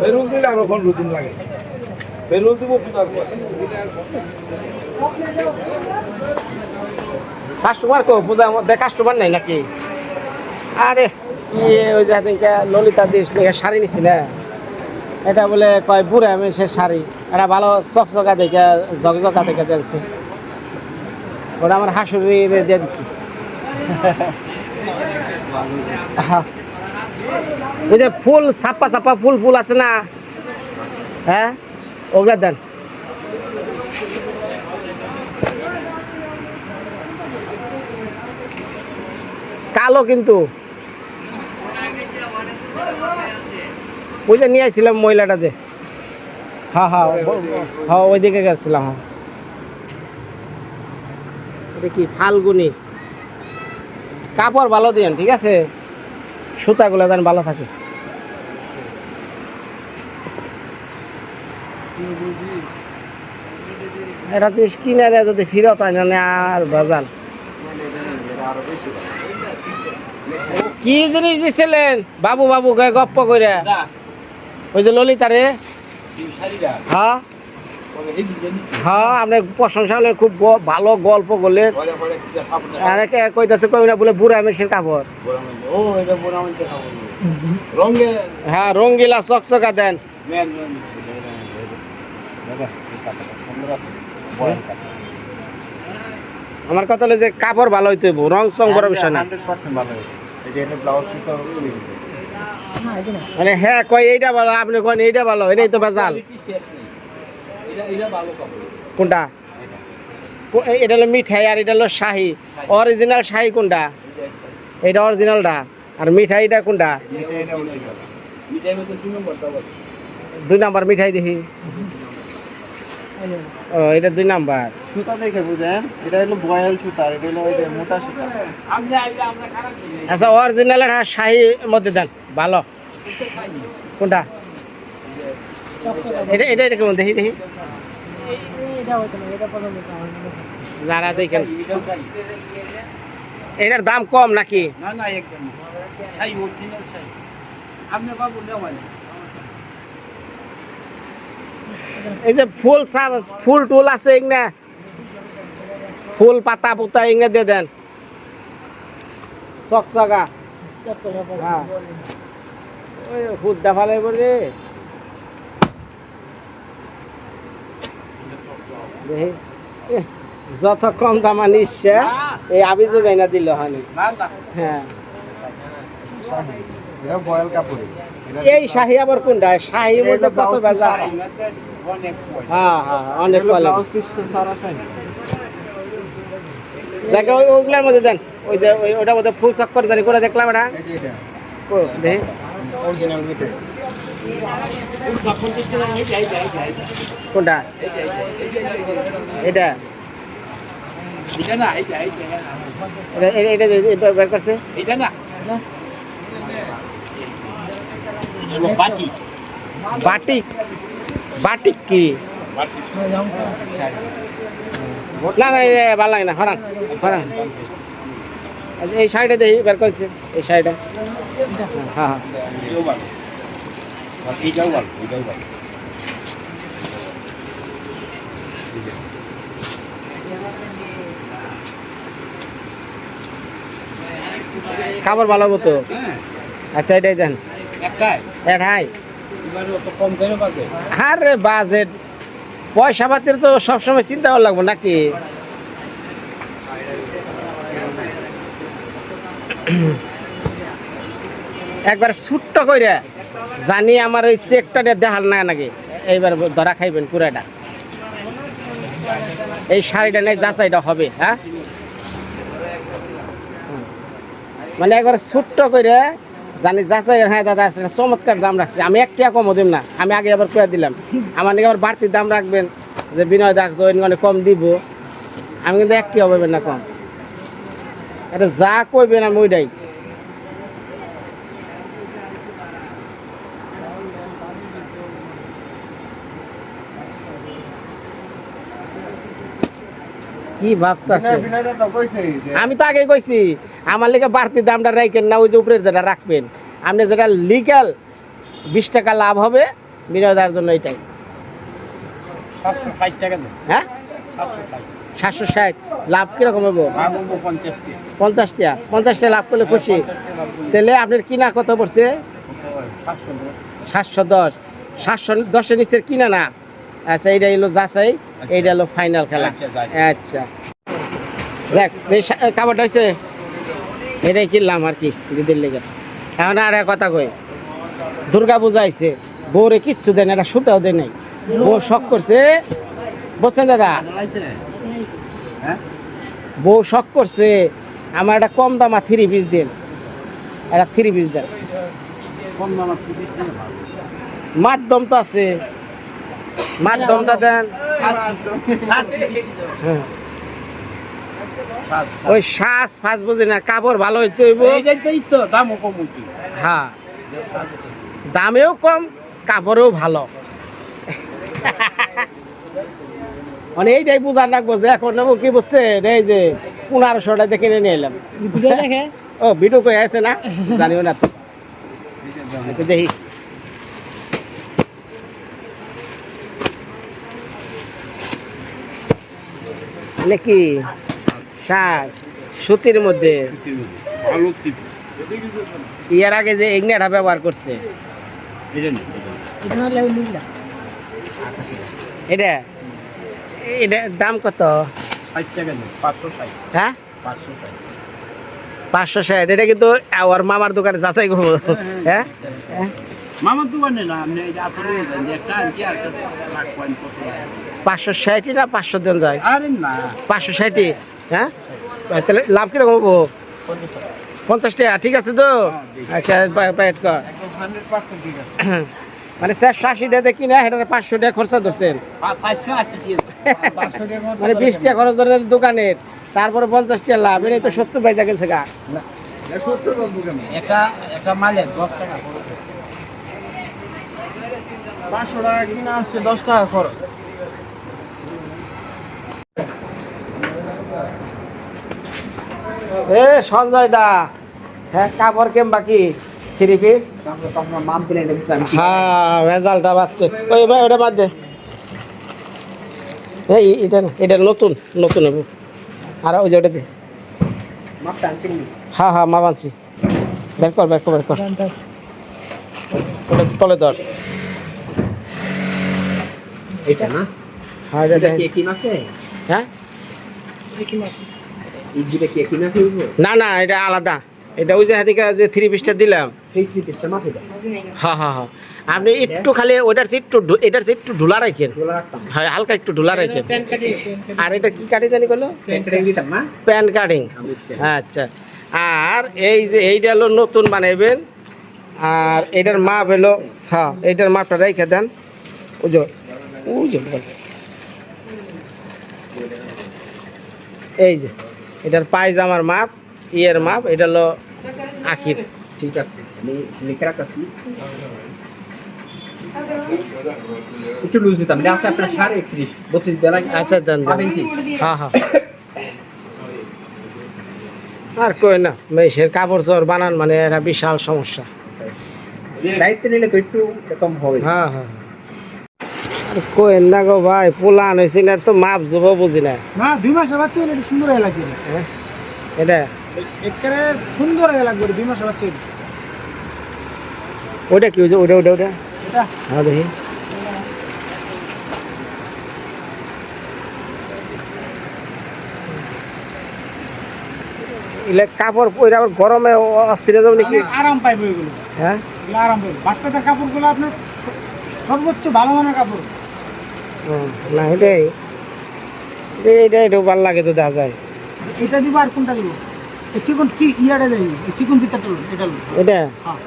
বেরুল দিলে আরও পনেরো লাগে পর কাস্টমার তো পূজার মধ্যে কাস্টমার নাই নাকি? আরে ইয়ে ওই যে ললিতা দিস শাড়ি নিছি না এটা বলে কয়, বুড়া সে শাড়ি। এটা ভালো চকচকা দেখে জকজকা দেখে দিয়েছে ওটা আমার হাসুরি দিয়ে দিচ্ছি ওই যে ফুল ছাপ্পা ছাপ্পা ফুল ফুল আছে না? হ্যাঁ? ওগুলা দেন। কালো কিন্তু। ওই যে নিয়ে আসছিলাম মহিলাটা যে। হ্যাঁ হ্যাঁ হ্যাঁ ওইদিকে গেছিলাম। হ্যাঁ কি ফাল্গুনি? কাপড় ভালো দিন, ঠিক আছে? সুতাগুলো যেন ভালো থাকে। এটা যে কিনে যদি ফিরত আনে না, আর ভেজাল। কি জিনিস দিছিলেন? বাবু বাবু গপ্প করে। ওই যে ললিতারে? হ্যাঁ? হ্যাঁ আপনি প্রশংসা হলেন খুব ভালো গল্প করলেন আর একে কইতাছে, কই না বলে বুড়া মেশিন কাপড়। হ্যাঁ রঙ্গিলা চকচকা দেন। আমার কথা হলো যে কাপড় ভালো হইতে রং সং বড় বিষয় না। মানে হ্যাঁ কয় এইটা ভালো, আপনি কন এইটা ভালো, এটাই তো ভেজাল এটা এটা ভালো কাপড় কোনটা? এটা হলো মিঠাই আর এটা হলো শাহি। অরিজিনাল শাহি কোনটা? এটা অরিজিনালটা আর মিঠাইটা কোনটা? দুই দুই নাম্বার মিঠাই দেখি। ও এটা দুই নাম্বার। সুতা দেখে বুঝেন এটা হলো বয়েল সুতা আর এটা হলো ওই যে মোটা সুতা। আচ্ছা অরিজিনাল আর শাহি মধ্যে দেন। ভালো। কোনটা? এটা এটা এটা কেমন? দেখি দেখি। যারা দেখেন এটার দাম কম নাকি? না না একদম চাই অরিজিনাল চাই। আপনি বাবু নেওয়াই এই যে ফুল ফুল টুল আছে ইংনা ফুল পাতা পুতা ইংনা দিয়ে দেন। চকচকা। হ্যাঁ। ফুল দেখালে বলে দেখি যত কম দামা নিচ্ছে এই আবিজু গাইনা দিল হানি। হ্যাঁ। এই শাহি আবার কোনটা? শাহি মধ্যে কত বেজা হ্যাঁ হ্যাঁ অনেক যাকে ওই ওইগুলার মধ্যে দেন। ওই যে ওই ওটার মধ্যে ফুল চক্কর জানি করে দেখলাম এটা। অরিজিনাল মিটে কোনটা? এটা? এটা না এটা এটা- এটা বের করছে? এটা না এটা বাটি বাটিক। বাটিক কি? না না ভালো লাগে না, হরান হরান। এই শাড়িটা দেখি, বের করছে, এই শাড়িটা। হ্যাঁ হ্যাঁ। এটাও ভালো এইটাও ভালো। এটাও খাবার ভালো হব তো হ্যাঁ। আচ্ছা এটাই দেন। এটাই কেন পাবে আরে বাজেট। পয়সা পাতির তো সবসময় চিন্তা করা লাগবে নাকি? একবার ছুট্ট কইরে জানি আমার ওই চেকটা দেখাল না নাকি। এইবার ধরা খাইবেন পুরাটা। এই শাড়িটা নেই, যাচাইটা হবে হ্যাঁ? মানে একবার ছোট্ট করে জানি যাচাই হ্যাঁ দাদা আসলে চমৎকার দাম রাখছে। আমি এক টাকা কমও দিম না, আমি আগে আবার কয়ে দিলাম। আমার নাকি আবার বাড়তি দাম রাখবেন, যে বিনয় তো মানে কম দিব। আমি কিন্তু একটি হবে না কম। এটা যা কইবেন আমি ওইটাই। কি ভাবতাছে? আমি তো আগে কইছি আমার লেগে বাড়তি দামটা রাখেন না ওই যে উপরের যেটা রাখবেন। আপনি যেটা লিগাল বিশ টাকা লাভ হবে বিনয় দার জন্য এটাই। সাতশো ষাট টাকা হ্যাঁ? সাতশো ষাট। লাভ কীরকম হব পঞ্চাশ টাকা পঞ্চাশ টাকা লাভ করলে খুশি। তাহলে আপনার কিনা কত পড়ছে? সাতশো দশ। সাতশো দশ। সাতশো দশের নিচের কিনা না? আচ্ছা এইটা হলো যাচাই এইটা হলো ফাইনাল খেলা। আচ্ছা। আচ্ছা। দেখ এই কাপড়টা হয়েছে এটাই কিনলাম আর কি দিদির লেগে। এখন আর কথা কই দুর্গা পূজা আইছে বউরে কিচ্ছু দেন এটা সুতাও দেয় নাই। বউ শখ করছে বুঝছেন দাদা? হ্যাঁ? বউ শখ করছে আমার একটা কম দামা থ্রি পিস দেন। একটা থ্রি পিস দেন। মাধ্যম তো আছে। মাধ্যমটা দেন। হ্যাঁ। ওই শ্বাস ফাঁস বুঝি না কাপড় ভালো হইতে হইব। দামও কম হ্যাঁ। দামেও কম কাপড়েও ভালো। মানে এইটাই বুঝার লাগবো যে এখন নেব কি বুঝছেন? এই যে পনেরোশো টাকা কিনে নিয়ে এলাম। ও ভিডিও কই আছে না? জানিও না তো। আচ্ছা নাকি শাক, সুতির মধ্যে। ইয়ার আগে যে এগনেটা ব্যবহার করছে। এটা? এটা দাম কত? হ্যাঁ? পাঁচশো ষাট। এটা কিন্তু আমার মামার দোকানে যাচাই করব। হ্যাঁ? মামার দোকানে না পাঁচশো ষাটই না পাঁচশো দেন যায়? পাঁচশো ষাটই হ্যাঁ? তাহলে লাভ কীরকম হব? পঞ্চাশ টাকা। ঠিক আছে তো? আচ্ছা প্যাকেট কর। ঠিক আছে। মানে চারশো আশি টাকা দেখি না এটা পাঁচশো টাকা খরচা ধরছেন। মানে বিশ টাকা খরচ ধরে দোকানের। তারপরে পঞ্চাশ টাকা লাভ এটা তো সত্তর বাইজা গেছে গা। পাঁচশো টাকা কিনা আসছে দশ টাকা খরচ। এ সঞ্জয় দা। হ্যাঁ কাপড় কেম বাকি? থ্রি পিস হ্যাঁ ভেজালটা বাচ্চা। ওই ভাই ওটা বাদ দে। এই এটা এটা নতুন নতুন হবে। আর ওই যে ওটা দে হ্যাঁ হ্যাঁ মা বানছি বের কর বের কর বের কর। ওটা তলে ধর। এটা না? হ্যাঁ এটা কি মাকে হ্যাঁ? না না, এটা আলাদা। এটা ওই যে হাতিকা যে থ্রি পিসটা দিলাম। হ্যাঁ হ্যাঁ হ্যাঁ। আপনি একটু খালি চেয়ে একটু এটার একটু ঢুলা রাখেন। হ্যাঁ হালকা একটু ঢুলা রাখেন। আর এটা কি কাটি জানি করল প্যান কাটিং আচ্ছা। আর এই যে এইটা হলো নতুন বানাইবেন। আর এটার মাপ হলো হ্যাঁ এইটার মাপটা রেখে দেন। ওই যে ওই যে এই যে এটার পায়জামার মাপ ইয়ের মাপ এটা হলো আখির। ঠিক আছে আমি লিখে একটু লুজ দিতাম আছে আপনার সাড়ে একত্রিশ বত্রিশ বেলা আচ্ছা দেন হ্যাঁ হ্যাঁ। আর কই না মেয়েছের কাপড় চোর বানান মানে এটা বিশাল সমস্যা। দায়িত্ব নিলে তো একটু কম হবে। হ্যাঁ হ্যাঁ। আর না গো ভাই পোলান হয়েছে না তো মাপ জুব বুঝি না। না দুই মাসের বাচ্চা এটা সুন্দর হয়ে লাগবে? এটা? একেবারে সুন্দর হয়ে লাগবে দুই মাসের বাচ্চা। ওইটা কি হয়েছে ওইটা ওইটা ওইটা? হ্যাঁ দেখি। ইলে কাপড় পরে আবার গরমে অস্থির যাবে নাকি? আরাম পাইবে ওইগুলো হ্যাঁ? এগুলো আরাম পাইবে। বাচ্চাদের কাপড়গুলো আপনার সর্বোচ্চ ভালো মানের কাপড়। না এটাই এইটা একটু ভালো লাগে তো দেখা যায়। এটা দিব আর কোনটা দিব? চিকন চি ইয়াটা দেয় এই চিকন ফিতাটা এটা এটা? হ্যাঁ।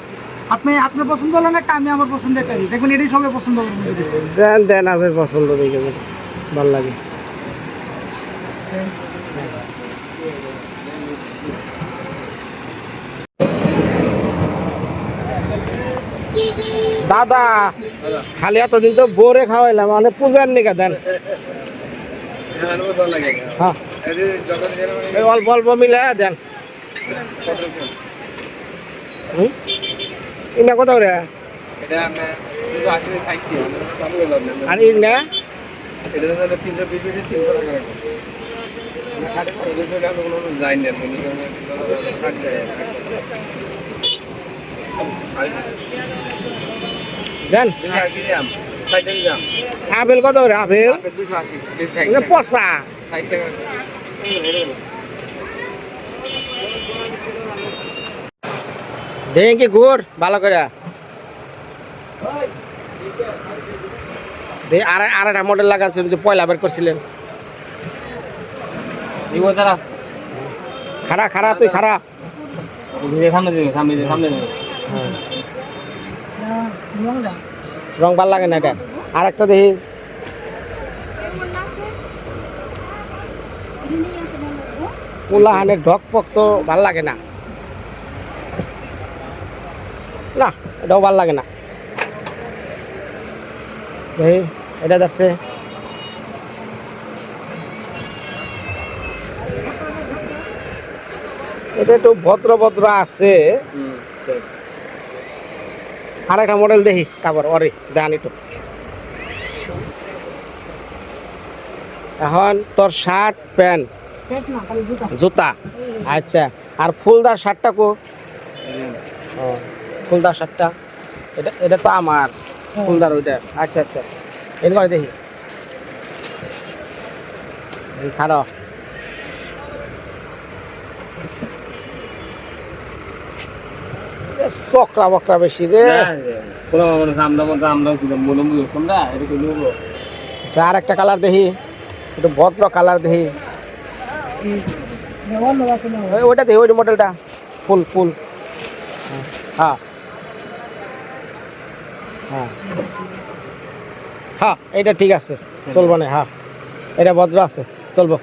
আপনি আপনার পছন্দ হলো না আমি আমার পছন্দ একটা দিই। দেখবেন এটাই সবাই পছন্দ দেন দেন আপনার পছন্দ দেখে ভালো লাগে। দাদা খালি এতদিন তো বোরে খাওয়াইলাম মানে পূজার নিকা দেন। হ্যাঁ। অল্প অল্প মিলে দেন? ইনা কত চালু আর এই না এটা হলো তিনশো বিশ তিনশো টাকা রাখব খাটে দুশো টাকা কোনো যাই না যায় দেন আপেল কত করে আপেল। পচা। কি ঘুর ভালো করে। আর আর একটা মডেল লাগাচ্ছেন যে পয়লা বের করছিলেন। দিব তারা খারা খারা তুই খারাপ সামনে সামনে সামনে দিবে। রং ভালো লাগে না এটা? আর একটা দেখি পোলাহানের ঢক পক তো ভালো লাগে না। না, এটাও ভালো লাগে না। দেখি, এটা দেখছে। এটা একটু ভদ্র ভদ্র আছে। আর একটা মডেল দেখি, তারপর অরে, দেখান একটু। এখন তোর শার্ট প্যান্ট জুতা। আচ্ছা আর ফুলদার শার্টটা কো। ফুলদার শার্টটা এটা এটা তো আমার, ফুলদার ওইটা। আচ্ছা আচ্ছা। এরকম দেখি। খারাপ চকরা বকরা বেশি রে। মানে আচ্ছা আর একটা কালার দেখি। একটু ভদ্র কালার দেখি। ওই- ওইটা দেখি ওই মডেলটা ফুল ফুল। হ্যাঁ। হ্যাঁ। হ্যাঁ এটা ঠিক আছে। চলবো না হ্যাঁ। এটা ভদ্র আছে চলবো।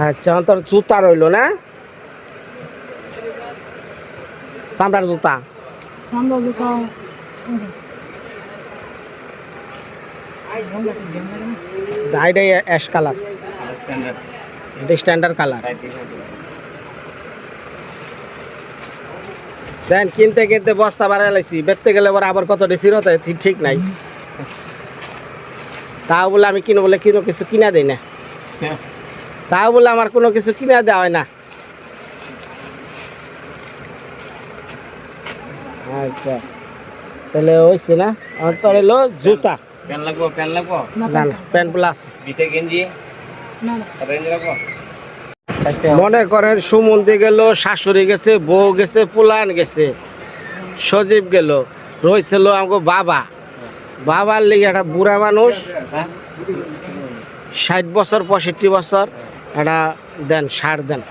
আচ্ছা তোর জুতা রইল না? চামড়ার জুতা? এটাই অ্যাশ কালার। স্ট্যান্ডার্ড এটা স্ট্যান্ডার্ড কালার। দেন কিনতে কিনতে বস্তা বাড়াই লাইছি। বেচতে গেলে পরে আবার কতটি ফেরত হয় ঠিক- ঠিক নাই। তাও বলে আমি কিনো বলে কিনো কিছু কিনা দেই না। তাও বলে আমার কোনো কিছু কিনা দেওয়া হয় না। আচ্ছা। তাহলে হয়েছে না? আমার তো এলো জুতা। প্যান লাগবো প্যান লাগবো? না না প্যান্ট প্লাস বিতে গেঞ্জি? রেঞ্জ লাগবো? মনে করেন সুমন্দি গেল শাশুড়ি গেছে বউ গেছে পুলান গেছে। সজীব গেল রয়েছিল আমাকে বাবা। বাবার লিগে একটা বুড়া মানুষ হ্যাঁ। ষাট বছর পঁয়ষট্টি বছর। একটা দেন সার দেন।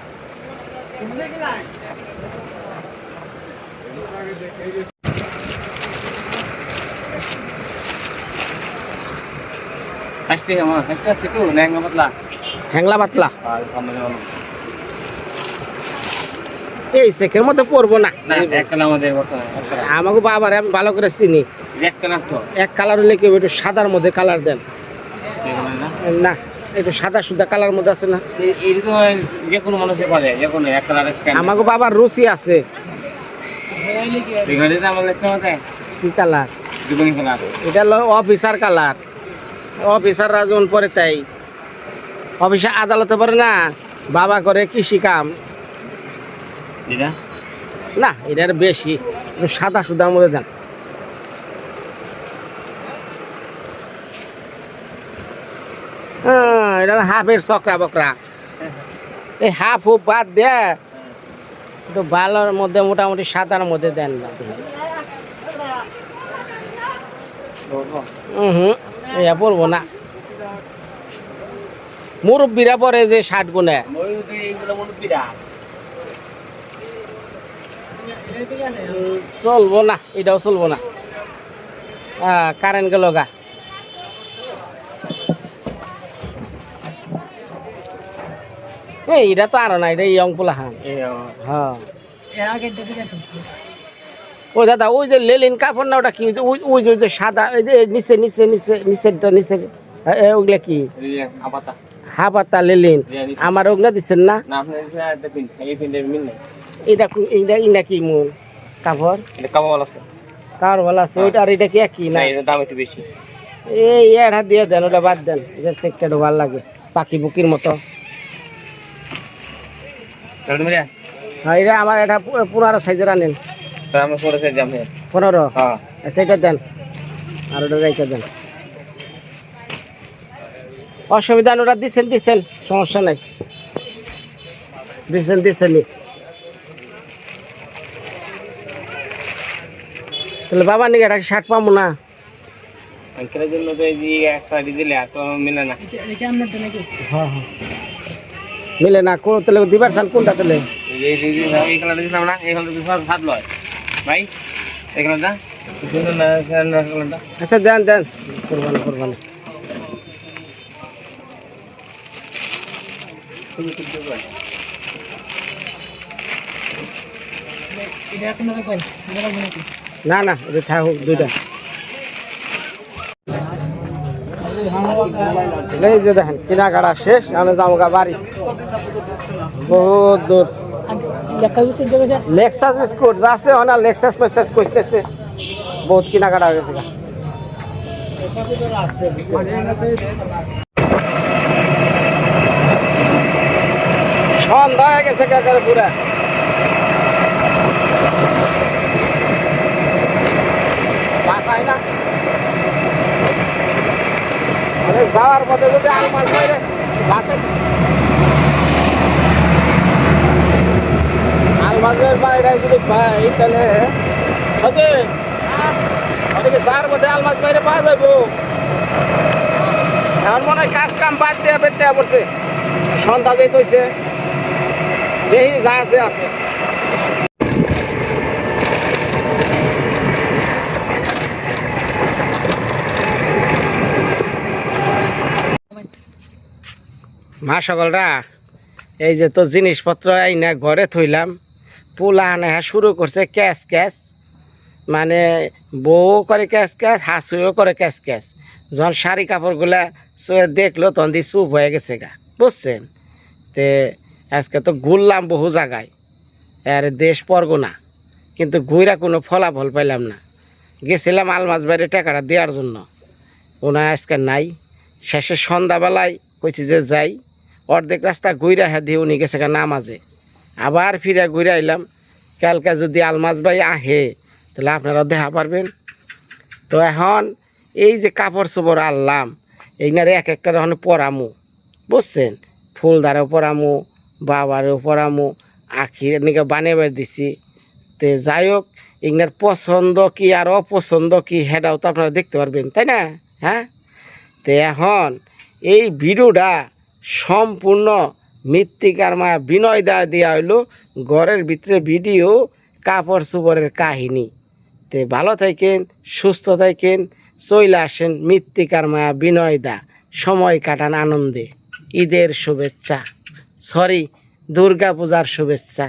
হ্যাংলা পাতলা। এই শেখের মধ্যে পড়ব না। আমাকে বাবার আমি ভালো করে চিনি। এক কালার তো। এক কালার হলে কি একটু সাদার মধ্যে কালার দেন। না। একটু সাদা সুদা কালার মধ্যে আছে না? যে কোনো পাওয়া যায় যে কোনো এক কালার আমাকে বাবার রুচি আছে। কি কালার? এটা হলো অফিসার কালার। অফিসাররা যখন পরে তাই। অফিসার আদালতে পরে না বাবা করে কৃষি কাম। এটা? না এটার বেশি। সাদা সুদার মধ্যে দেন হ্যাঁ, এটা হাফের চকরা বকরা। এই হাফ হুপ বাদ দে একটু ভালোর মধ্যে মোটামুটি সাদার মধ্যে দেন না। হুম ইয়া পড়ব না। মুরব্বীরা পরে যে ষাট গুণে। চলবো না, এটাও চলবো না। কারেন্ট গেল গা। এই এটা তো আরও না এটা ইয়ং পোলা হান হ্যাঁ। ওই দাদা ওই যে লেলিন কাপড় না ওটা কি ওই ওই যে সাদা ওই যে নিচে নিচে নিচে নিচেরটা নিচে ওগুলা কি? হাফাতা লেলিন। আমার ওগুলা দিচ্ছেন না? এটা এইটা ইনা কি মূল? কাপড়? এটা কাবাল আছে। কার ভালো আছে ওইটা আর এটা কি একই না? না দাম একটু বেশি। এই এর হাত দিয়ে দেন ওটা বাদ দেন। এটার সেকটারও ভালো লাগে। পাখি বুকির মতো। হ্যাঁ এটা আমার এটা পনেরো সাইজের আনেন। পনেরো? হ্যাঁ। আচ্ছা এটা দেন। আর ওটা রেখে দেন। অসুবিধা ওটা দিচ্ছেন দিচ্ছেন সমস্যা নাই। দিচ্ছেন দিচ্ছেনই তাহলে বাবা নিকে এটা শার্ট পাবো না? আঙ্কেলের জন্য তো এই একটা দিলে এত মিলে না। হ্যাঁ হ্যাঁ। মিলে না কোন তাহলে দিবার চান কোনটা এই কালারটা দিলাম না এই কালারটা দিলাম সাত লয়। ভাই এই কালারটা? সুন্দর না এই কালারটা? আচ্ছা দেন দেন। কোরবানি কোরবানি। না না এটা থাকুক দুইটা। এই যে দেখেন কেনাকাটা শেষ আমি যাব গা বাড়ি। বহুত দূর লেক্সাস বিস্কুট যা আছে না লেক্সাস মেসাস করতেছে বহুত কেনাকাটা হয়ে গেছে গা। সন্ধ্যা হয়ে গেছে কাকার পুরা বাসায় না মানে যাওয়ার পথে যদি আল মাছ বাইরে বাসে মাছের বাইরে যদি পাই তাহলে সজীব ওদিকে যাওয়ার পথে আল মাছ বাইরে পাওয়া যাব মনে হয় কাজ কাম বাদ দেওয়া বেদ দেওয়া পড়ছে। সন্ধ্যা যেতে হয়েছে দেখি যা আছে আছে। মা সকলরা, এই যে তো জিনিসপত্র এই না, ঘরে থইলাম। পোলা আনে শুরু করছে ক্যাশ ক্যাশ মানে বউ করে ক্যাশ ক্যাশ হাসুও করে ক্যাশ ক্যাশ যখন শাড়ি কাপড়গুলা দেখল, তখন দিয়ে চুপ হয়ে গেছে গা। বুঝছেন? তে আজকে তো ঘুরলাম বহু জায়গায়। আর দেশ পরগনা কিন্তু ঘুরা কোনো ফলাফল পাইলাম না। গেছিলাম আলমাজ বাইরে টাকাটা দেওয়ার জন্য। ওনা আজকে নাই। শেষে সন্ধ্যাবেলায় কইছি যে যাই। অর্ধেক রাস্তা ঘুরা হ্যাঁ দিয়ে উনি গেছে নামাজে। আবার ফিরে ঘুরে আইলাম। কালকে যদি আলমাজ ভাই আহে, তাহলে আপনারা দেখা পারবেন। তো এখন এই যে কাপড় চোপড় আনলাম, এইনারে এক একটা এখন পরামু, বুঝছেন? ফুলদারেও পরামু, বাবারেও পরামু, আখির এনেকে বানিয়ে দিছি। তে যাই হোক ইগনার পছন্দ কি আর অপছন্দ কি হেডাও তো আপনারা দেখতে পারবেন, তাই না? হ্যাঁ? তো এখন এই ভিডিওটা সম্পূর্ণ মৃত্তিকার মায়া বিনয় দা দেওয়া হইল ঘরের ভিতরে ভিডিও কাপড় চুপড়ের কাহিনী। তে ভালো থাকেন, সুস্থ থাকেন, চইলে আসেন মৃত্তিকার মায়া বিনয় দা। সময় কাটান আনন্দে। ঈদের শুভেচ্ছা। সরি দুর্গা পূজার শুভেচ্ছা।